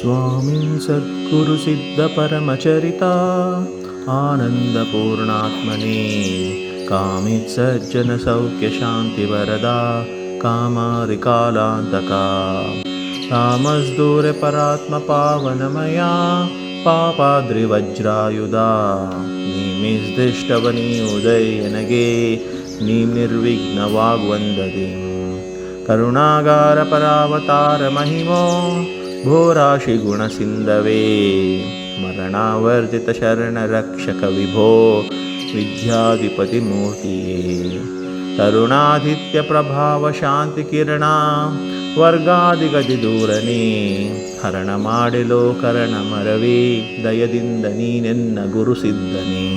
स्वामी सद्गुरुसिद्धपरमचरिता आनन्दपूर्णात्मने कामित्सज्जनसौख्यशान्तिवरदा कामारिकालान्तका। कामस् पापाद्रिवज्रायुधा। निस् उदयनगे नीं करुणागारपरावतारमहिमो ಭೋರಾಶಿ ಗುಣಸಿಂಧವೇ. ಮರಣಾವರ್ಜಿತ ಶರಣ ರಕ್ಷಕ ವಿಭೋ ವಿದ್ಯಾಧಿಪತಿ ಮೂರ್ತಿಯೇ ತರುಣಾದಿತ್ಯ ಪ್ರಭಾವ ಶಾಂತಿ ಕಿರಣ ವರ್ಗಾದಿಗದಿ ದೂರನೇ. ಹರಣ ಮಾಡಿಲೋ ಕರಣ ಮರವೇ, ದಯದಿಂದ ನೀನೆನ್ನ ಗುರು ಸಿದ್ಧನೇ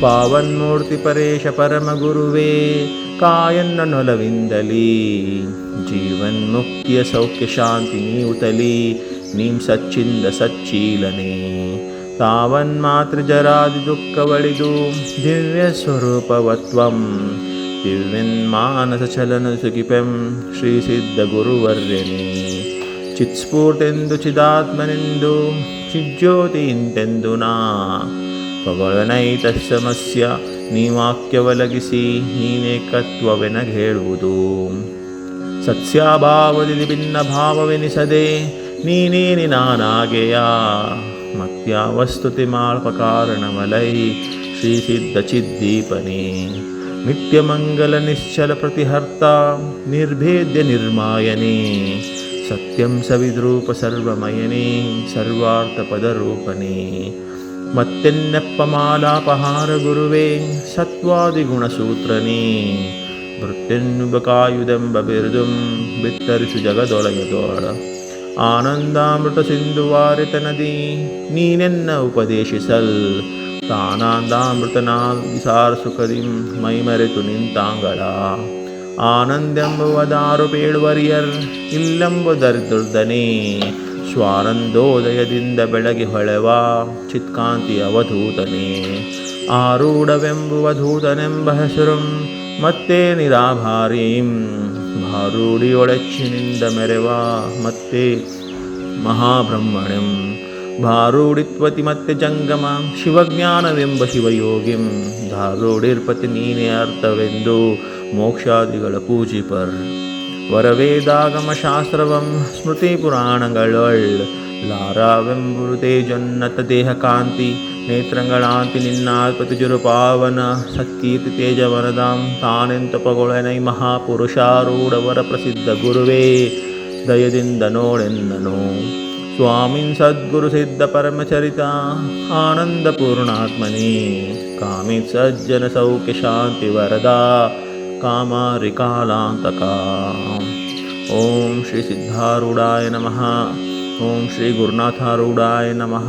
ಪಾವನ್ಮೂರ್ತಿ ಪರೇಶ ಪರಮ ಗುರುವೇ ಕಾಯನ್ನ ನೊಲವಿಂದಲಿ ಜೀವನ್ಮುಕ್ತಿಯ ಸೌಖ್ಯ ಶಾಂತಿ ನೀವುತಲಿ ನೀಂ ಸಚ್ಚಿಂದ ಸಚ್ಚೀಲನೆ ತಾವನ್ಮಾತೃಜರಾದಿ ದುಃಖವಳಿದು ದಿವ್ಯ ಸ್ವರೂಪವತ್ವಂ ದಿವ್ಯನ್ಮಾನಸ ಚಲನ ಸುಖಿಪೆಂ ಶ್ರೀ ಸಿದ್ಧ ಗುರುವರ್ಯನೇ ಚಿತ್ಸ್ಫೂರ್ತೆಂದು ಚಿದಾತ್ಮನೆಂದು ಚಿಜ್ಯೋತಿ ಇಂತೆಂದು ನಾ ಪಗಳನೈತ ಸಮಸ್ಯ ನೀವಾಕ್ಯವಲಗಿಸಿ ನೀನೇಕತ್ವವೆನಗೇಳುವುದು ಸತ್ಯಾಭಾವದಲ್ಲಿ ಭಿನ್ನ ಭಾವವೆನಿಸದೆ ನೀನೇನಿ ನಾನಾಗೆಯ ಮತ್ಯಾವಸ್ತುತಿ ಮಾಳ್ಪ ಕಾರಣಮಲೈ ಶ್ರೀ ಸಿದ್ಧಚಿದ್ದೀಪನೇ ನಿತ್ಯಮಂಗಲ ನಿಶ್ಚಲ ಪ್ರತಿಹರ್ತ ನಿರ್ಭೇದ್ಯ ನಿರ್ಮಾಯನೇ. ಸತ್ಯಂ ಸವಿದ್ರೂಪ ಸರ್ವಮಯನೇ ಸರ್ವಾರ್ಥ ಪದರೂಪನೇ ಮತ್ತೆನ್ನೆಪ್ಪ ಮಾಲಾಪಹಾರ ಗುರುವೇ ಸತ್ವಾದಿ ಗುಣಸೂತ್ರನೇ ಭೃತ್ಯನ್ನುಬಕಾಯುಧೆಂಬ ಬಿರುದುಂ ಬಿತ್ತರಿಸು ಜಗದೊಳಗದೋಳ ಆನಂದಾಮೃತ ಸಿಂಧುವಾರಿತ ನದಿ ನೀನೆನ್ನ ಉಪದೇಶಿಸಲ್. ತಾನಾಂದಾಮೃತನಾಗಿ ಸಾರಸುಕದಿಂ ಮೈಮರೆತು ನಿಂತಾಂಗಳ. ಆನಂದೆಂಬುವದಾರು ಪೇಳುವರಿಯರ್ ಇಲ್ಲೆಂಬುದರಿದುರ್ದನೆ ಸ್ವಾನಂದೋದಯದಿಂದ ಬೆಳಗಿ ಹೊಳೆವ ಚಿತ್ಕಾಂತಿ ಅವಧೂತನೇ. ಆರೂಢವೆಂಬುವ ಧೂತನೆಂಬ ಹೆಸರು ಮತ್ತೆ ನಿರಾಭಾರೀಂ. ಭಾರೂಢಿಯೊಳಚ್ಚಿನಿಂದ ಮೆರೆವ ಮತ್ತೆ ಮಹಾಬ್ರಹ್ಮಣಿಂ. ಭಾರೂಢಿತ್ವತಿ ಮತ್ತೆ ಜಂಗಮ ಶಿವಜ್ಞಾನವೆಂಬ ಶಿವಯೋಗಿಂ. ಧಾರೂಢಿರ್ಪತಿ ನೀನೇ ಅರ್ಥವೆಂದು ಮೋಕ್ಷಾದಿಗಳ ಪೂಜಿಪರ್. ವರವೇದಾಗಮ ಶಾಸ್ತ್ರವಂ ಸ್ಮೃತಿ ಪುರಾಣಗಳೊಳ್ ಲಾರಾವೆಂಬುರುದೇ ಜೊನ್ನತ ದೇಹ ಕಾಂತಿ ನೇತ್ರಗಳಾಂತಿ ನಿನ್ನಾತ್ಪತಿ ಜುರು ಪಾವನ ಸತ್ಕೀರ್ತಿ ತೇಜವನದಾಂ ತಾನೆಂತ ಪಗೊಳನೈ ಮಹಾಪುರುಷಾರೂಢವರ ಪ್ರಸಿದ್ಧ ಗುರುವೇ ದಯದಿಂದ ನೋಡೆನ್ನನು ಸ್ವಾಮಿನ್ ಸದ್ಗುರು ಸಿದ್ಧ ಪರಮಚರಿತ ಆನಂದ ಪೂರ್ಣಾತ್ಮನೇ ಕಾಮಿತ್ ಸಜ್ಜನ ಸೌಖ್ಯ ಶಾಂತಿ ವರದ कामारिकालान्तका। ॐ श्री सिद्धारूढाय नमः। ॐ श्री गुरुनाथारूढाय नमः।